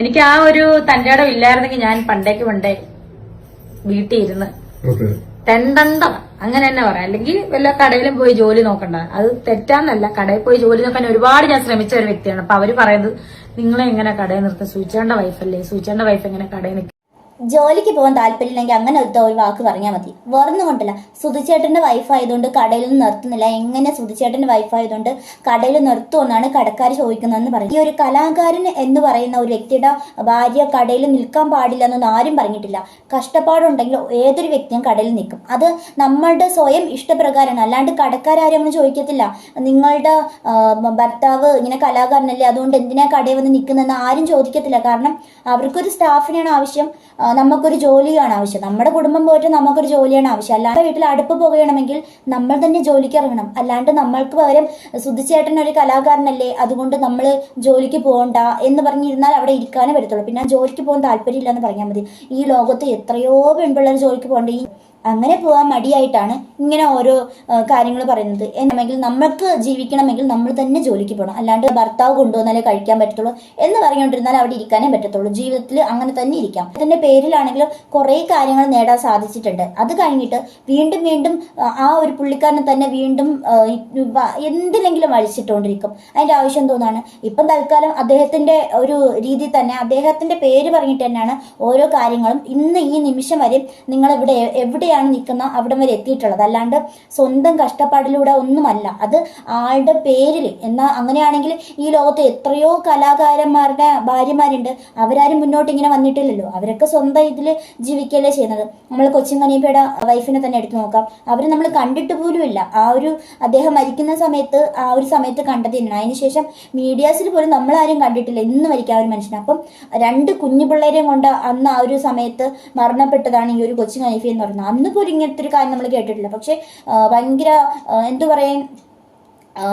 എനിക്ക് ആ ഒരു തന്റെ ഇടം ഇല്ലായിരുന്നെങ്കിൽ ഞാൻ പണ്ടേക്ക് പണ്ടേ വീട്ടിൽ ഇരുന്ന് തെണ്ടന്ത. അങ്ങനെ തന്നെ പറയാം. അല്ലെങ്കിൽ വല്ല കടയിലും പോയി ജോലി നോക്കണ്ട. അത് തെറ്റാന്നല്ല. കടയിൽ പോയി ജോലി നോക്കാൻ ഒരുപാട് ഞാൻ ശ്രമിച്ച ഒരു വ്യക്തിയാണ്. അപ്പൊ അവർ പറയുന്നത് നിങ്ങളെ എങ്ങനെ കടയിൽ നിർത്തും സൂചിച്ചേണ്ട വൈഫല്ലേ സൂചിച്ചേണ്ട വൈഫ് എങ്ങനെ കടയിൽ നിൽക്കും ജോലിക്ക് പോകാൻ താല്പര്യമില്ലെങ്കിൽ അങ്ങനെ ഒരു ഒരു വാക്ക് പറഞ്ഞാൽ മതി. വേറൊന്നും കൊണ്ടല്ല. സുധിച്ചേട്ടന്റെ വൈഫ് ആയതുകൊണ്ട് കടയിൽ നിർത്തുന്നില്ല. എങ്ങനെ സുധിച്ചേട്ടന്റെ വൈഫ് ആയതുകൊണ്ട് കടയിൽ നിർത്തുമെന്നാണ് കടക്കാർ ചോദിക്കുന്നതെന്ന് പറഞ്ഞു ഈ ഒരു കലാകാരൻ എന്ന് പറയുന്ന ഒരു വ്യക്തിയുടെ ഭാര്യ കടയിൽ നിൽക്കാൻ പാടില്ല എന്നൊന്നും ആരും പറഞ്ഞിട്ടില്ല. കഷ്ടപ്പാടുണ്ടെങ്കിൽ ഏതൊരു വ്യക്തിയും കടയിൽ നിൽക്കും. അത് നമ്മളുടെ സ്വയം ഇഷ്ടപ്രകാരമാണ്. അല്ലാണ്ട് കടക്കാരും അങ്ങനെ ചോദിക്കത്തില്ല. നിങ്ങളുടെ ഭർത്താവ് ഇങ്ങനെ കലാകാരനല്ലേ? അതുകൊണ്ട് എന്തിനാ കടയിൽ വന്ന് നിൽക്കുന്നതെന്ന് ആരും ചോദിക്കത്തില്ല. കാരണം അവർക്കൊരു സ്റ്റാഫിനാണ് ആവശ്യം. നമുക്കൊരു ജോലിയാണ് ആവശ്യം. നമ്മുടെ കുടുംബം പോയിട്ട് നമുക്കൊരു ജോലിയാണ് ആവശ്യം. അല്ലാണ്ട് വീട്ടിൽ അടുപ്പ് പുകയണമെങ്കിൽ നമ്മൾ തന്നെ ജോലിക്ക് ഇറങ്ങണം. അല്ലാണ്ട് നമ്മൾക്ക് പകരം സുധിച്ചേട്ടൻ ഒരു കലാകാരനല്ലേ? അതുകൊണ്ട് നമ്മൾ ജോലിക്ക് പോകണ്ട എന്ന് പറഞ്ഞിരുന്നാൽ അവിടെ ഇരിക്കാനേ പറ്റത്തുള്ളൂ. പിന്നെ ജോലിക്ക് പോകാൻ താല്പര്യമില്ല എന്ന് പറഞ്ഞാൽ മതി. ഈ ലോകത്ത് എത്രയോ പെൺപിള്ളേർ ജോലിക്ക് പോകേണ്ട. ഈ അങ്ങനെ പോകാൻ മടിയായിട്ടാണ് ഇങ്ങനെ ഓരോ കാര്യങ്ങൾ പറയുന്നത്. എന്നെങ്കിൽ നമ്മൾക്ക് ജീവിക്കണമെങ്കിൽ നമ്മൾ തന്നെ ജോലിക്ക് പോകണം അല്ലാണ്ട് ഭർത്താവ് കൊണ്ടുവന്നാലേ കഴിക്കാൻ പറ്റത്തുള്ളൂ എന്ന് പറഞ്ഞുകൊണ്ടിരുന്നാൽ അവിടെ ഇരിക്കാനേ പറ്റത്തുള്ളൂ. ജീവിതത്തിൽ അങ്ങനെ തന്നെ ഇരിക്കാം. അതിന്റെ പേരിലാണെങ്കിൽ കുറേ കാര്യങ്ങൾ നേടാൻ സാധിച്ചിട്ടുണ്ട്. അത് കഴിഞ്ഞിട്ട് വീണ്ടും വീണ്ടും ആ, ഒരു പുള്ളിക്കാരനെ തന്നെ വീണ്ടും എന്തിലെങ്കിലും അഴിച്ചിട്ടുകൊണ്ടിരിക്കും അതിന്റെ ആവശ്യം തോന്നാണ് ഇപ്പം തൽക്കാലം അദ്ദേഹത്തിന്റെ ഒരു രീതി തന്നെ അദ്ദേഹത്തിന്റെ പേര് പറഞ്ഞിട്ട് തന്നെയാണ് ഓരോ കാര്യങ്ങളും ഇന്ന് ഈ നിമിഷം വരെ നിങ്ങൾ ഇവിടെ എവിടെയാണ് നിൽക്കുന്ന അവിടം വരെ എത്തിയിട്ടുള്ളത്. അല്ലാണ്ട് സ്വന്തം കഷ്ടപ്പാടിലൂടെ ഒന്നുമല്ല. അത് ആളുടെ പേരിൽ. എന്നാൽ അങ്ങനെയാണെങ്കിൽ ഈ ലോകത്ത് എത്രയോ കലാകാരന്മാരുടെ ഭാര്യമാരുണ്ട്. അവരാരും മുന്നോട്ട് ഇങ്ങനെ വന്നിട്ടില്ലല്ലോ. അവരൊക്കെ സ്വന്തം ഇതിൽ ജീവിക്കുകയല്ലേ ചെയ്യുന്നത്. നമ്മൾ കൊച്ചിൻ കനീപ്പയുടെ വൈഫിനെ തന്നെ എടുത്തു നോക്കാം. അവർ നമ്മൾ കണ്ടിട്ട് പോലുമില്ല. ആ ഒരു അദ്ദേഹം മരിക്കുന്ന സമയത്ത് ആ ഒരു സമയത്ത് കണ്ടതിനാണ് അതിനുശേഷം മീഡിയാസിൽ പോലും നമ്മളാരും കണ്ടിട്ടില്ല. ഇന്ന് മരിക്കാൻ ഒരു മനുഷ്യൻ അപ്പം രണ്ട് കുഞ്ഞു പിള്ളേരെയും കൊണ്ട് അന്ന് ആ ഒരു സമയത്ത് മരണപ്പെട്ടതാണ് ഈ ഒരു കൊച്ചിൻ കനീഫി എന്ന് പറയുന്നത് അന്ന് പോലും ഇങ്ങനത്തെ ഒരു കാര്യം നമ്മൾ കേട്ടിട്ടില്ല. പക്ഷെ ഭയങ്കര എന്തു പറയാൻ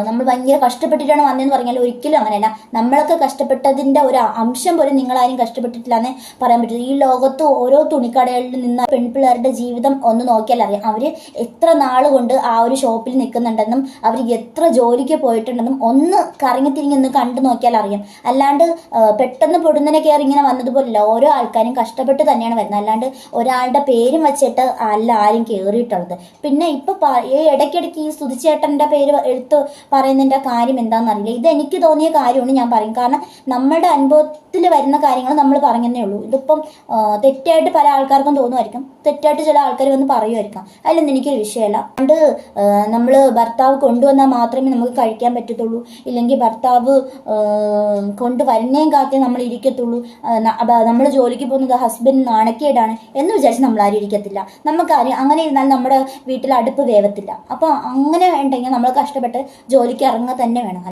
നമ്മൾ ഭയങ്കര കഷ്ടപ്പെട്ടിട്ടാണ് വന്നതെന്ന് പറഞ്ഞാൽ ഒരിക്കലും അങ്ങനെയല്ല. നമ്മളൊക്കെ കഷ്ടപ്പെട്ടതിന്റെ ഒരു അംശം പോലും നിങ്ങളാരും കഷ്ടപ്പെട്ടിട്ടില്ല എന്ന് പറയാൻ പറ്റില്ല. ഈ ലോകത്ത് ഓരോ തുണിക്കടകളിൽ നിന്ന് പെൺപിള്ളേരുടെ ജീവിതം ഒന്ന് നോക്കിയാൽ അറിയാം. അവർ എത്ര നാൾ കൊണ്ട് ആ ഒരു ഷോപ്പിൽ നിൽക്കുന്നുണ്ടെന്നും അവർ എത്ര ജോലിക്ക് പോയിട്ടുണ്ടെന്നും ഒന്ന് കറങ്ങി തിരിഞ്ഞ് ഒന്ന് കണ്ടു നോക്കിയാൽ അറിയാം. അല്ലാണ്ട് പെട്ടെന്ന് പൊടുന്നനെ കയറി ഇങ്ങനെ വന്നതുപോലല്ല ഓരോ ആൾക്കാരും കഷ്ടപ്പെട്ട് തന്നെയാണ് വരുന്നത്. അല്ലാണ്ട് ഒരാളുടെ പേരും വെച്ചിട്ട് അല്ല ആരും കയറിയിട്ടുള്ളത് പിന്നെ ഇപ്പോൾ ഈ ഇടയ്ക്കിടയ്ക്ക് ഈ സുതിച്ചേട്ടന്റെ പേര് എടുത്ത് പറയുന്നതിന്റെ കാര്യം എന്താണെന്ന് അറിയില്ല ഇത് എനിക്ക് തോന്നിയ കാര്യമാണ് ഞാൻ പറയും. കാരണം നമ്മളുടെ അനുഭവത്തിൽ വരുന്ന കാര്യങ്ങൾ നമ്മൾ പറഞ്ഞതേ ഉള്ളൂ. ഇതിപ്പം തെറ്റായിട്ട് പല ആൾക്കാർക്കും തോന്നുമായിരിക്കും. തെറ്റായിട്ട് ചില ആൾക്കാർ വന്ന് പറയുമായിരിക്കാം. അതിലൊന്നും എനിക്കൊരു വിഷയമല്ല. പണ്ട് നമ്മൾ ഭർത്താവ് കൊണ്ടുവന്നാൽ മാത്രമേ നമുക്ക് കഴിക്കാൻ പറ്റത്തുള്ളൂ. ഇല്ലെങ്കിൽ ഭർത്താവ് കൊണ്ടുവരുന്നേം കാത്തേ നമ്മൾ ഇരിക്കത്തുള്ളൂ. നമ്മൾ ജോലിക്ക് പോകുന്നത് ഹസ്ബൻഡ് നാണക്കേടാണ് എന്ന് വിചാരിച്ച് നമ്മൾ ആരും ഇരിക്കത്തില്ല. നമുക്ക് അങ്ങനെ ഇരുന്നാൽ നമ്മുടെ വീട്ടിൽ അടുപ്പ് വേവത്തില്ല. അപ്പോൾ അങ്ങനെ ഉണ്ടെങ്കിൽ നമ്മൾ കഷ്ടപ്പെട്ട് ജോലിക്ക് ഇറങ്ങുക തന്നെ വേണം.